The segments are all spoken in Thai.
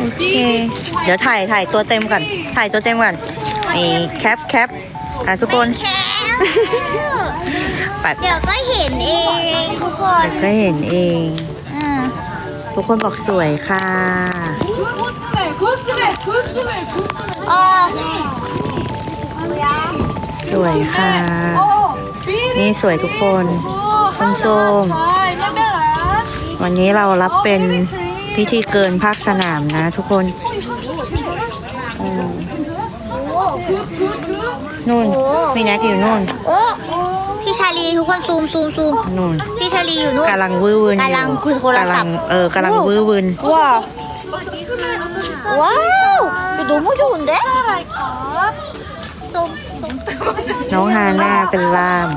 โอเค เดี๋ยวถ่ายถ่ายตัวเต็มก่อน ถ่ายตัวเต็มก่อนนี่แคปแคปอะทุกคนปัดเดี๋ยวก็เห็นเองทุกคนเดี๋ยวก็เห็นเองอืมทุกคนบอกสวยค่ะอ๋อสวยค่ะ นี่สวยทุกคนส้มๆวันนี้เรารับเป็น พิธีเกินภาคสนามนะทุกคนนู่นมีนักอยู่นู่นโอ้พี่ชาลีทุกคนซูมซูมซูมนู่นพี่ชาลีอยู่นู่นกำลังวื้วืนกำลังคุยโทรศัพท์กำลังเออกำลังวื้วืนว้าวว้าวอยู่ดูมุจุนเด้น้องฮาน่าเป็นล่าม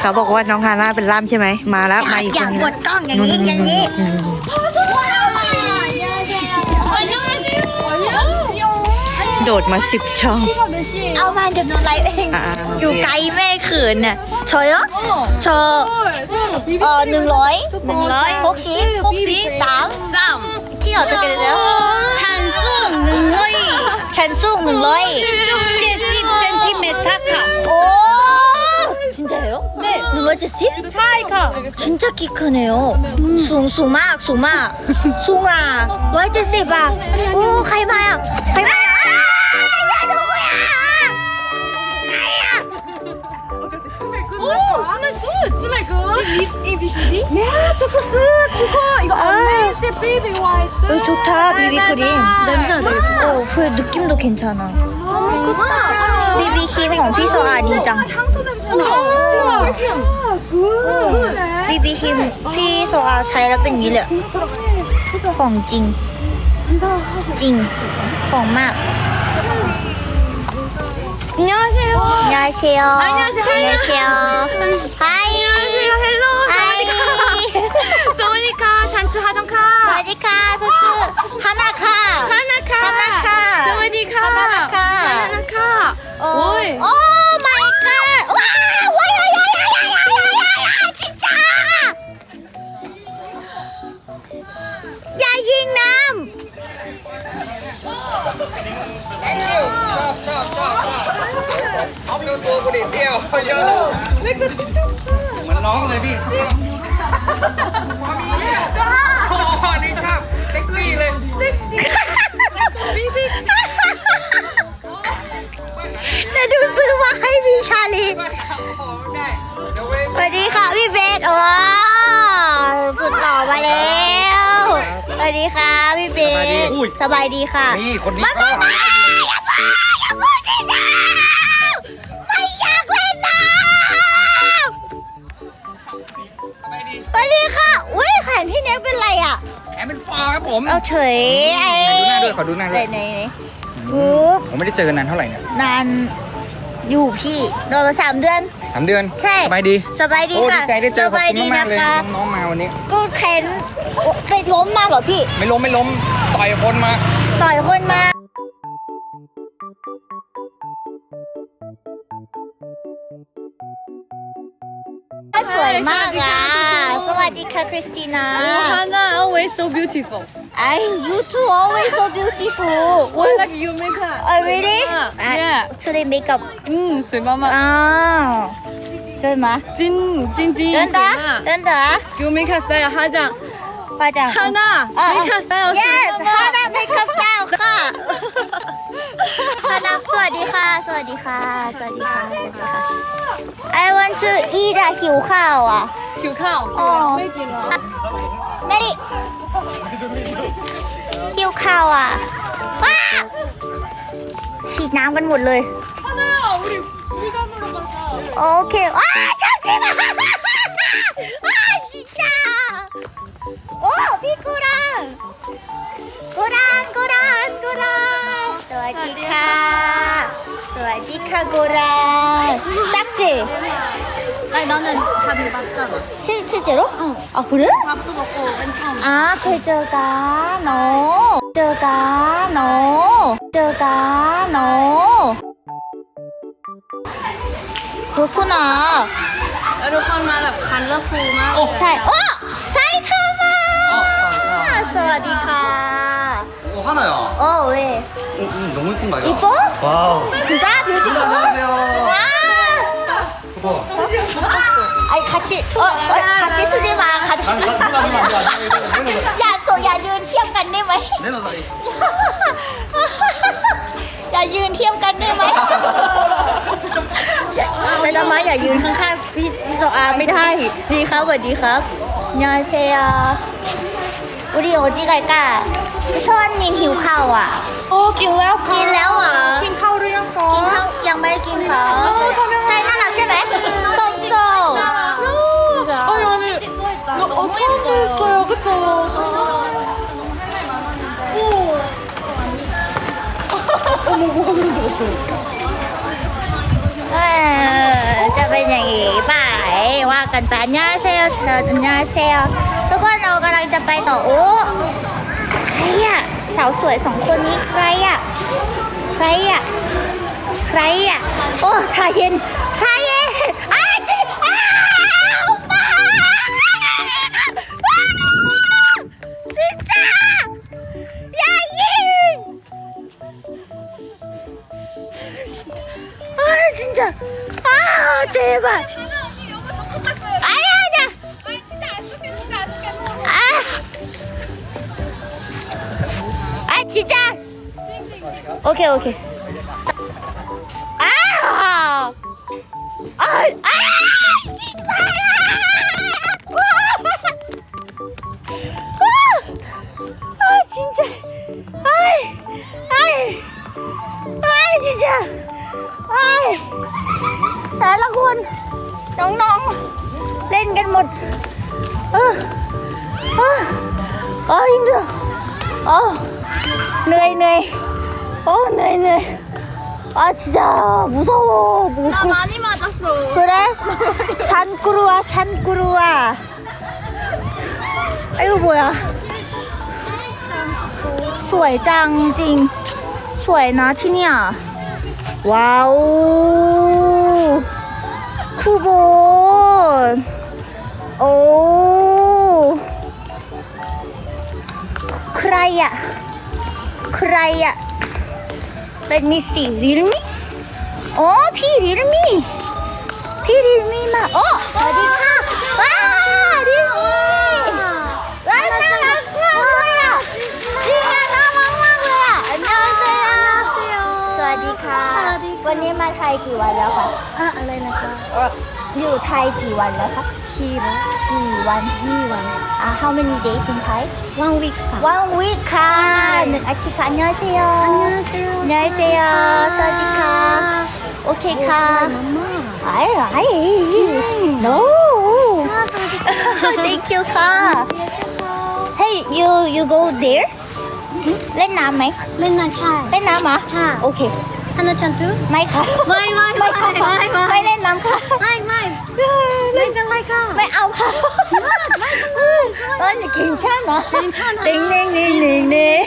เขาบอกว่าน้องฮาน่าเป็นล่ามใช่ไหมมาแล้วมาอีกคนนึงอย่างกดกล้องอย่างนี้อย่างนี้ โดดมาสิบช่อง เอามาเดี๋ยวหนูไลฟ์เอง อ่าโอเค อยู่ไกลแม่เขินน่ะชอยเหรอชอเออหนึ่งร้อยหนึ่งร้อยหกสิบหกสิบสาม 쌈 ที่ออกจะเกิดแล้ว 찬송 능로이 ฉันสูงหนึ่งร้อย 70cm 카 โอ้진짜예요 네หนึ่งร้อยเจ็ดสิบ 차이카 진짜 키 크네요. 숭, 수막, 수막. 숭아. 와이트 세바. 오, 가이마야. 가이마야. 아! 야, 야. 이 비비비? 야, 초코스 그거 이거 어메이즈 비비 화이트. 좋다 아, 비비 크림. 냄새가 되게 어, 그 느낌도 괜찮아. 비비 희망 비서 아니장. 비비 힘 비서 아 잘라빈 일려. 홍진. 진. 홍마. 안녕하세요. 안녕하세요. 안녕하세요. 안녕하세요. 하이. ชื่อสวัสดีค่ะชื่อชื่ฮานาค่ะฮานาค่ะฮานาค่ะสวัสดีค่ะฮานาค่ะฮานาค่ะโอ้ยโอ้ my god ว้าวอ้ยโอ้ยโอ้ยโอ้ยโอ้าวจริงจ้าอย่ายิงน้ำเอาไปดูตัวกูดิเดียวเยอะเลยมันร้องเลยพี่ Familie! ดูซื้อมาให้พี่ชาลีอ๋อได้เดี๋ยวเว้ยสวัสดีค่ะพี่เบสโอ้สุดหล่อมาแล้วสวัสดีค่ะพี่เบสสบายดีค่ะนี่คนนี้มาก็มามาอย่ามาอย่าพูดชื่อน้ำไม่อยากเล่นน้ำสวัสดีค่ะอุ้ยแขนพี่เน็กเป็นไรอะแขนเป็นฟอครับผมเอาเฉยไอ้ขอดูหน้าด้วยขอดูหน้าด้วยไหนไหนไหนโอ้ผมไม่ได้เจอกันนานเท่าไหร่เนี่ยนาน อยู่พี่โดนมาสามเดือน สามเดือนใช่ สบายดีสบายดีโอ้ดีค่ะใจได้เจอสขอบบายคุณดีมานะกๆเลยคะน้องๆมาวันนี้ ก็แขนโอ้เคยล้มมาเหรอพี่ ไม่ล้มไม่ล้มต่อยคนมา ต่อยคนมาสวยมากอะ สวัสดีค่ะคริสติน่า하나 always so beautiful. I you two always so beautiful. One like you make up. Oh really? Yeah. Today makeup. อืมสวยมากมาก 아. 설 마? จินจินจินสวยมาก 된 다. 된 다. ยูเมคอัพสไตล์ฮาจัง 화 장. ฮาน่าเมคอัพสไตล์สวย Yes. มาก 하나 메이크업 스타일 카. 하나 수아디카 수아디카 수아디카 수아디 카. I want to eat a หิวข้าวอะ ๆผิวขาว ไม่กินเหรอ Mary. หิวข้าอะฉีดน้ำกันหมดเลย โอเคว้าชอบชิมว้าชิจ้าโอ้พี่กูรังกูรังกูรังกูรังสวัสดีค่ะ สวัสดีค่ะกูรังจักจี 아니 나는 다 봤잖아. 실, 실제로? 응. 아 그래? 밥도 먹고 맨 처음. 아 그저가 너 저가 너 저가 너 그렇구나 แล้วทุกคนมาแบบคันเลอร์ฟูลมาก ใช่어 사이타마 사와디카 어, 하나야. 어 왜? 어, 음, 너무 이쁜가, 이거? 이뻐? 와우. 진짜 뷰티풀? 안녕하세요. 와 바 꿔. 아니 같이 어, 어 같이 쓰지 마 같이 쓰지 마. 야, 소, 야, 윤 티엄 갔네 말. 내놔 다 리. 야, 윤 티엄 갔네 말. ไซตามะอย่ายืนข้างๆพี่พี่โซอาไม่ได้ ดีครับสวัสดีครับ 안녕하세 요. 우리 어디 갈 까? 소아님หิวข้าวอะ โอ้กินแล้วกินแล้วเหรอ กินข้าวหรือยังก่อกินน ข้าวยังไม่ได้กินข้าวโอ้ทำยังไง ใช่หน้า ใช่ไหมส้มส้ม 어, 아니, 너, 어, 처음 뵀어요, 그쵸? 오. 어머, 뭐 하는 줄 알았어. เออจะเป็นอย่างนี้ไปว่ากันไปอันยาเซลอันยาเซลทุกคนเรากำลังจะไปต่อโอ้ใครอะสาวสวยสองคนนี้ใครอะใครอะใครอะโอ้ชาเย็นชา 진짜. 아 제발. 아야 아야. 아, 아 진짜. 오케이 오케이 산꾸루와 산꾸루와 아이고 뭐야 สวยจังจริง สวยนะที่เนี่ย ว้าวคูโบนโอ้ใครอะใครอะ Let me see ริลมี่อ๋อพี่ริลมี่พี่ริลมี่มาโอ้สวัสดีค่ะว้ เวักมาค่ะยอ่สวัสดีค่ะ สวัสดีค่ะ วันนี้มาไทยกี่วันแล้วคะอะอะไรนะคะอยู่ไทยกี่วันแล้วคะคีรกี่วันกี่วันอ่า how many days in Thai one week ค่ะ one week ค่ะหนึ่งอาทิตย์ค่ะอันยองเซโยอันยองเซสวัสดีค่ะ โอเคค่ะไอ้ไอ้ no thank you ค่ะ hey you you go there เล่นน้ำไหม เล่นน้ำใช่ เล่นน้ำมะค่ะ โอเคฮันนาชันจูไม่ค่ะ ไม่ไม่ไม่ค่ไม่ไม่ไม่เล่นน้ำค่ะ ไม่ไม่ไม่เป็นไรค่ะ ไม่เอาค่ะเออเก่งชาติเนาะเก่งชาติเน่งเน่งเน่งเน่งเน่ง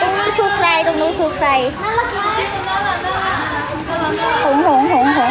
ตรงนู้นคือใครตรงนู้นคือใครหงหงหงหง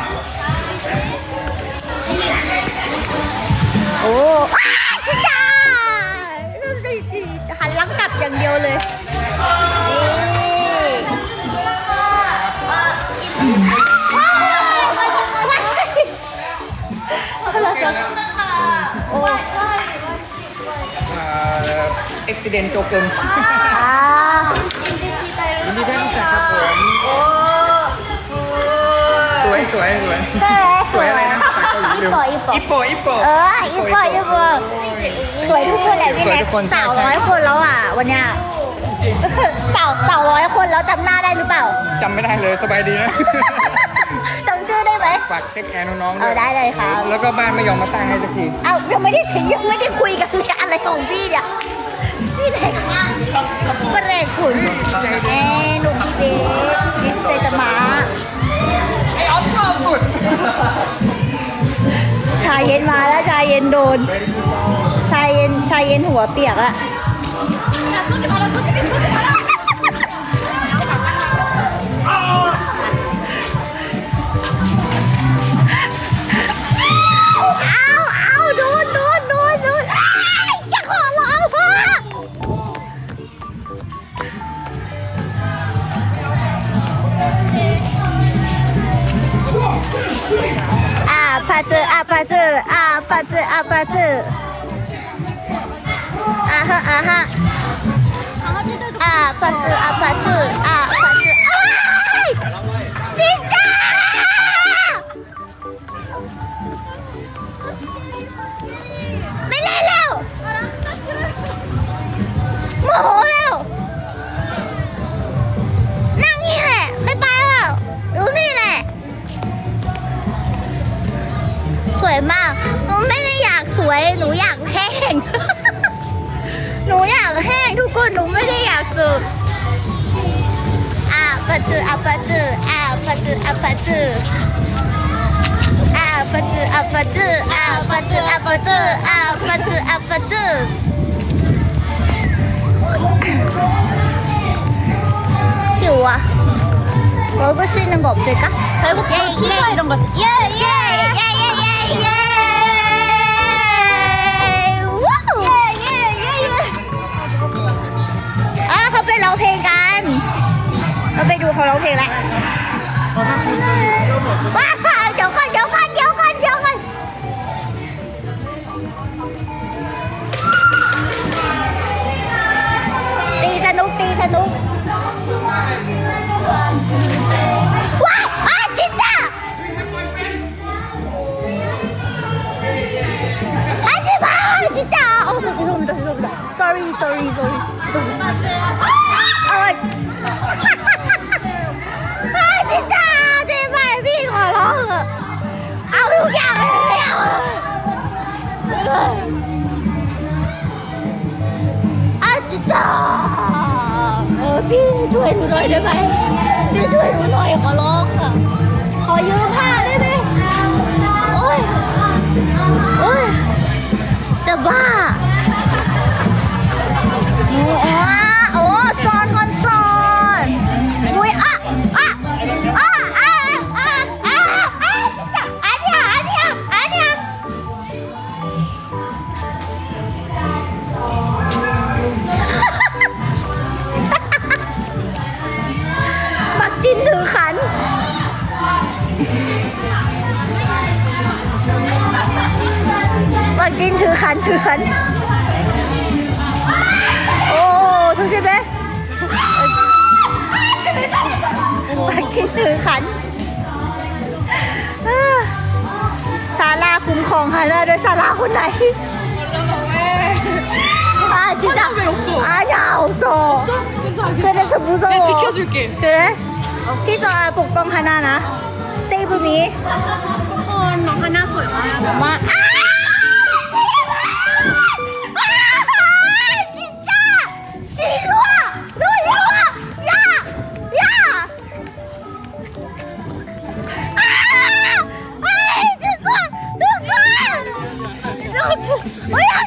โอ้อ้าวจิจ้าดูสิหันหลังกลับอย่างเดียวเลยโอ้เอ็กซิเดนโจเกิมอ่ายินดีที่ได้รู้จักครับผมสวยสวยสวยเฮ้ยสวยอะไร นะภาษาเกาหลีลืมอีโปอีโปอิปโปอิปโปเอออีโปอีโปสวยทุกคนแหละพี่สวยเล็กทุกคนสาวใช่ร้อยคนแล้วอะ วันเนี้ยสาวสาวร้อยคนแล้วจำหน้าได้หรือเปล่าจำไม่ได้เลยสบายดีนะจำชื่อได้ไหมฝากเทคแคร์น้องๆเอด้วอยได้เลยครับแล้วก็บ้านไม่ยอมมาตั้งให้สักทีเอายังไม่ได้ถึงยังไม่ได้คุยกันเลยอะไรของพี่เนี่ยพี่เล็กประเด็นขุนแน่หนุ่มพี่เล็กดิเซตมาไอออฟชอบสุดชายเย็นมาแล้วชายเย็นโดน ชายเย็นชายเย็นหัวเปียกอะเอาเอาโดนโดนโดนโดนอ้ายอย่ 먹을 수 있는 거 없을까? 배고파 피자 이런 거. 예, 예, 예, 예, 예, 예. 우! 예, 예, 예, 예. อ่ะเขาไปร้องเพลงกันเราไปดูเขาร้องเพลงแล้วว้าวเดี๋ยวก่อนเดี๋ยวก่อนเดี๋ยวก่อนเดี๋ยวก่อนตีสนุกตีสนุก 와! 아 진짜! 하지마! 진짜! 어 죄송합니다 죄송합니다 Sorry sorry sorry 아, 아 진짜! 제발 미워라 아우 야아 진짜 어, 비 좋아요 좋아요 제발 ได้ช่วยหนูหน่อยขอร้องค่ะ ขอยืมผ้าได้ไหมโอ้ยโอ้ยจะบ้าโอ้ย ถือขันถือขัน 오, 조심해. 박힌 간. 사라คุ้มครอง 하나를 사라 คนไหน 아 진짜 아니야 없어 그래서 무서워 내가 지켜줄게. 그래? 희서 복권 하나나 세이브 미 คนน้องฮันน่าสวยมาก 엄마 아!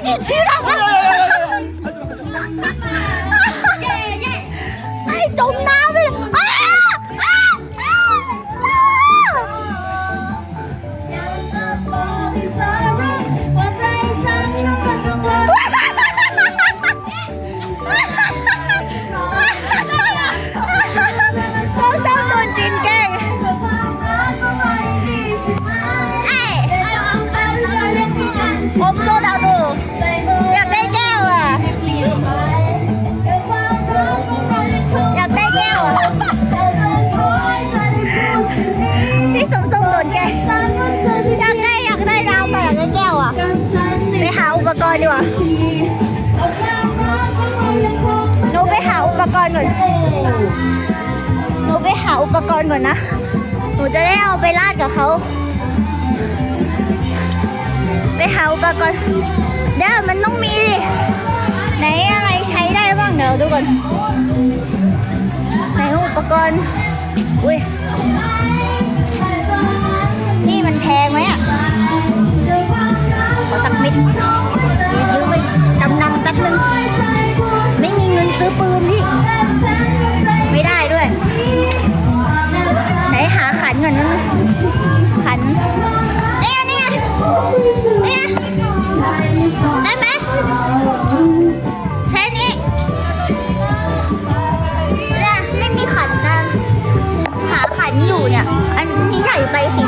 이 지라고 ปหาอุปกรณ์ก่อนนะ หนูจะได้เอาไปลาดกับเขา ไปหาอุปกรณ์ เดี๋ยวมันต้องมีดิ ไหนอะไรใช้ได้บ้างเดี๋ยวดูก่อน ไหนอุปกรณ์ อุ้ย นี่มันแพงไหมอะ ขอสักมิดยืมไปจำนำแป๊บนึง ไม่มีเงินซื้อปืนพี่ไม่ได้ด้วย หนหาขันก่อนนะขันเนี่ยเนี่ยเนี่ยได้ไหมใช้นี้เนี่ยไม่มีขันนะหาขันอยู่เนี่ย อันนี้ใหญ่ไปสิ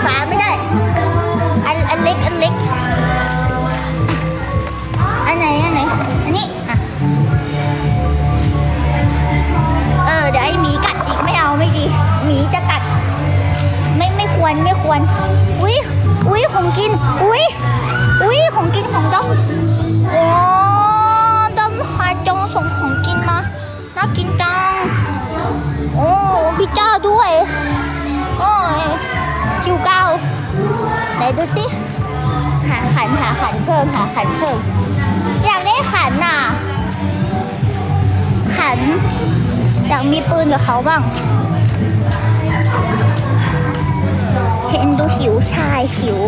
ขันเพิ่มอยากได้ขันน่ะ ขัน อยากมีปืนกับเขาบ้าง เห็นดูหิวชายหิว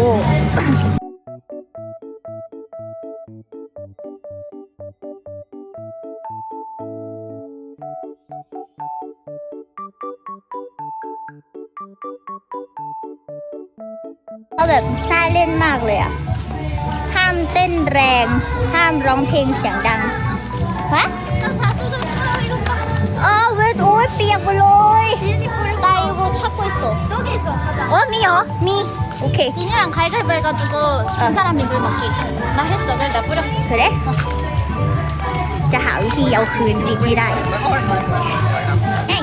ก็แบบน่าเล่นมากเลยอะามเต้นแรง ห้ามร้องเพลงเสียงดังฮะเออเวทโอ้ยเปียกไปเลยตายกูชักกูสุดโอ้มีเหรอมีโอเคดินี่รังใครก็ไปกันตัวฉันสารมีบุญมากินน่าเห็นตัวเลยแต่ปุ๊บเลยจะหาวิธีเอาคืนจิตไม่ได้แน่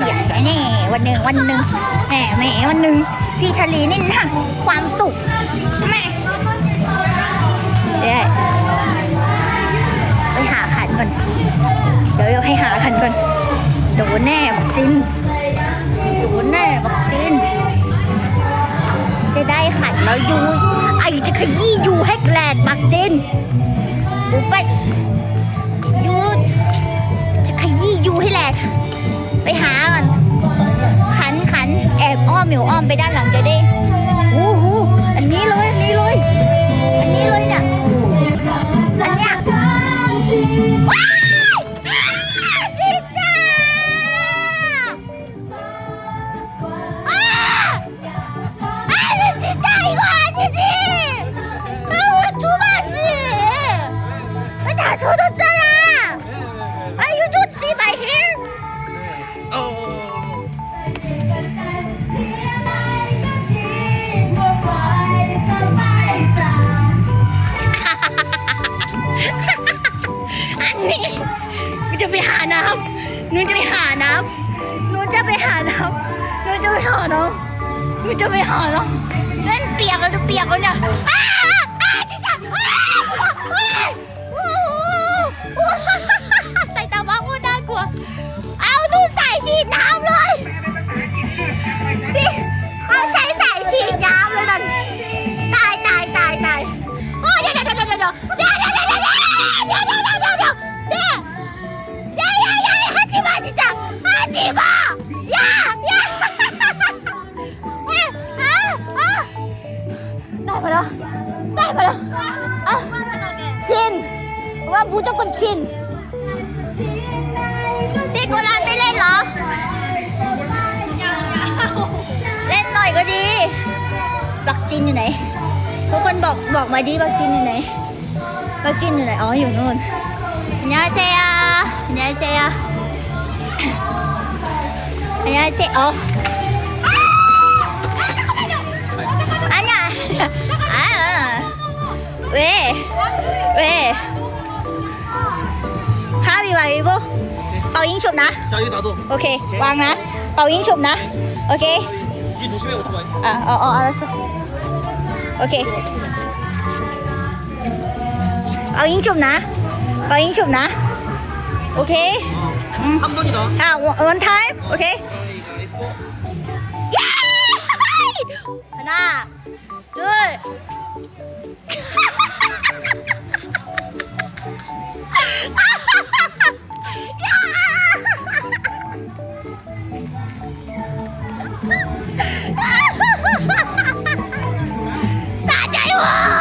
แน่วันหนึ่งวันหนึ่งแหมแหมวันหนึ่งพี่ชลีนี่นะความสุขแม่ เดี๋ยวไปหาขันก่อน เดี๋ยวเดี๋ยวให้หาขันก่อนโดนแน่บักจินโดนแน่บักจินจะได้ขันแล้วยูไอจะขยี้ยูให้แกลดบักจินอุปชยูจะขยี้ยูให้แหลกไปหาก่อนขันขันแอบอ้อมอยู่อ้อมไปด้านหลังจะได้โอ้โหอันนี้เลยอันนี้เลย มันจะไปหาเนาะเส้นเปียกแล้วจะเปียกแล้วเนี่ยอ้าอ้าจิ๊จ้าอ้าอ้าโอ้โหใส่ตาบ้าโคตรน่ากลัว เอานู่นใส่ฉีดน้ำเลย ว่า무조건ชินพี่กุลาไม่เล่นเหรอ เล่นหน่อยก็ดี บักจินอยู่ไหน ทุกคนบอกบอกมาดิบักจินอยู่ไหน บักจินอยู่ไหน อ๋ออยู่นู่น안녕하세요안녕하세요안녕하세요 어. 아니야. 아, 왜? 왜? 가위바위보 bảo chụp ná ok 왕 ná bảo chụp ná ok 아, 어, 어, 알았어 ok bảo chụp ná bảo chụp ná ok 음. 한 번이다. 아, 원, 원 타임? 오케이. わ